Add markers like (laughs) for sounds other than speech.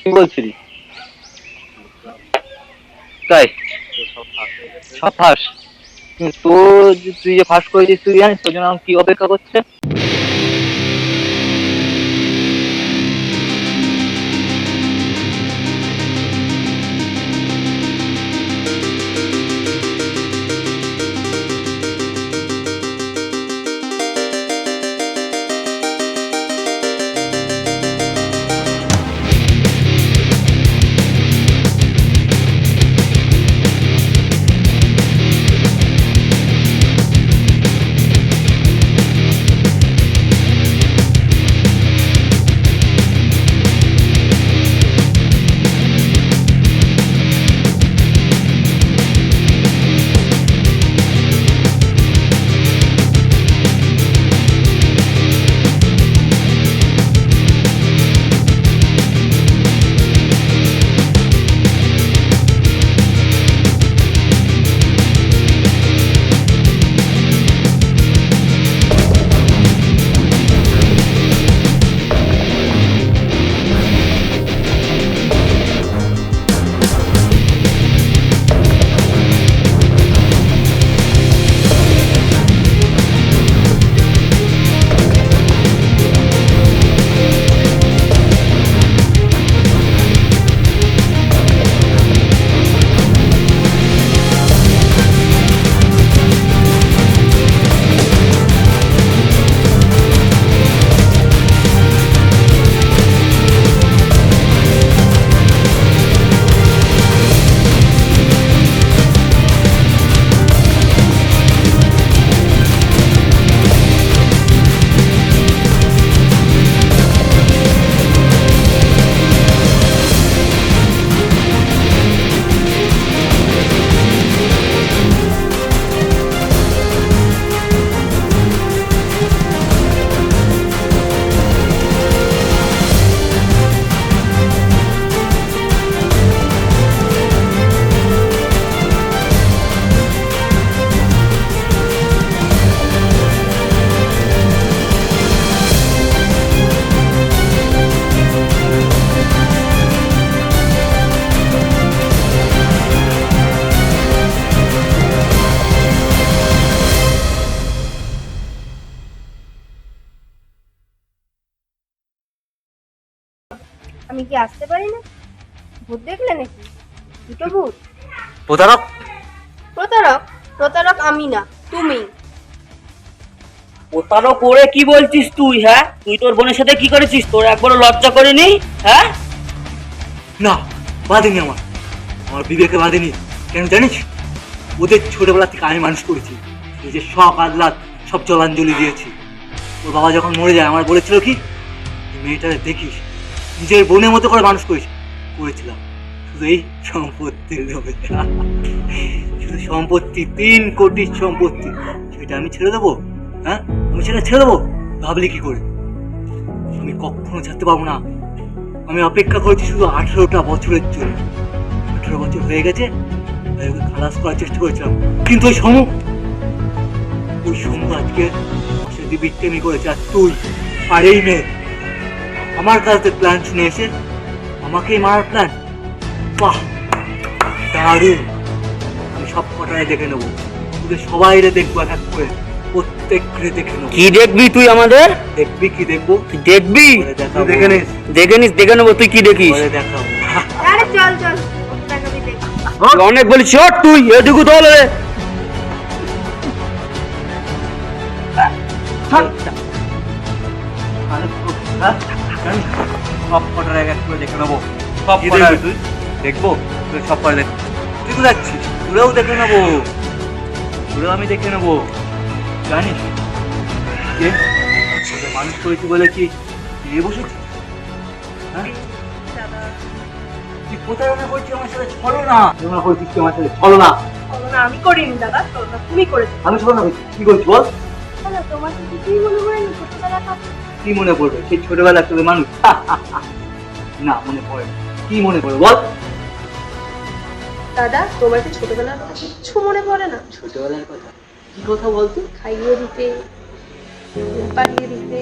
কি বলছিলি? তাই? সব ফাঁস। তো তুই যে ফার্স্ট করেছিস, তুই জানিস তোর জন্য কি অপেক্ষা করছে? আমি কি আসতে পারি না? ভূত দেখলে নাকি? দুটো ভূত। প্রতারক। প্রতারক? প্রতারক আমি না তুমি। প্রতারক করে কি বলছিস তুই হ্যাঁ? তুই তোর বোনের সাথে কি করেছিস? তোর একবারও লজ্জা করেনি? হ্যাঁ? না বাঁধেনি আমার। আমার বিবেকে বাঁধেনি। কেন জানিস? ওদের ছোটবেলা থেকে আমি মানুষ করেছি। নিজের শখ আহ্লাদ সব জলাঞ্জলি দিয়েছি। ওর বাবা যখন মরে যায় আমার বলেছিল কি "এই মেয়েটারে দেখিস নিজের বোনের মতো করে মানুষ করেছি। করেছিলাম। শুধু এই সম্পত্তির লোভে শুধু সম্পত্তি, তিন কোটি সম্পত্তি। সেটা আমি ছেড়ে দেবো? হ্যাঁ? আমি সেটা ছেড়ে দেবো? ভাবলি কি করে? আমি কখনো ছাড়তে পারব না। আমি অপেক্ষা করেছি শুধু আঠেরোটা বছরের জন্য। আঠেরো বছর হয়ে গেছে খালাস করার চেষ্টা করেছিলাম। কিন্তু ওই সমু ওই সমু আজকে সে দিবিট্টেমি করেছে, আর তুই আর এই মেয়ে আমার কাছে প্ল্যান শুনে এসে আমাকেই মারার প্ল্যান বাহ দারুণ। আমি সব কটায় দেখে নেব। তোদের সবাইরে দেখব এক এক করে। প্রত্যেককে দেখে নেব। কি দেখবি তুই আমাদের? দেখবি কি দেখব? তুই দেখবি? দেখে নিস দেখে নিস দেখে নেব তুই কি দেখিস। দেখাবো। আরে চল চল। দেখ। অনেক বলিস চট তুই এটুকু তো হলে আরে হ্যাঁ? সব কটার এক এক করে দেখে নেব। সব কি কটার তুই? দেখব? তুই সব কটা দেখ তুই তো যাচ্ছিস তোরেও দেখে নেব। তোরেও আমি দেখে নেব। জানিস? কে? তোকে মানুষ করেছি বলে কি বিয়ে বসেছিস হ্যাঁ? তুই প্রতারণা করছিস আমার সাথে? ছলো না। প্রতারণা করছিস আমার সাথে? ছলো না। না আমি করিনি দাদা তুমি করেছ। আমি ছলো না কি করছি বল? তোমার কি কিছুই মনে কথা কি মনে পড়বে সেই ছোটবেলার তোদের মানুষ। (laughs) না মনে পড়ে না। কি মনে পড়ে? বল। দাদা তোমার কি ছোটবেলার কথা কিচ্ছু মনে পড়ে না? ছোটবেলার কথা? কি কথা বলতো? খাইয়ে দিতে পালিয়ে দিতে।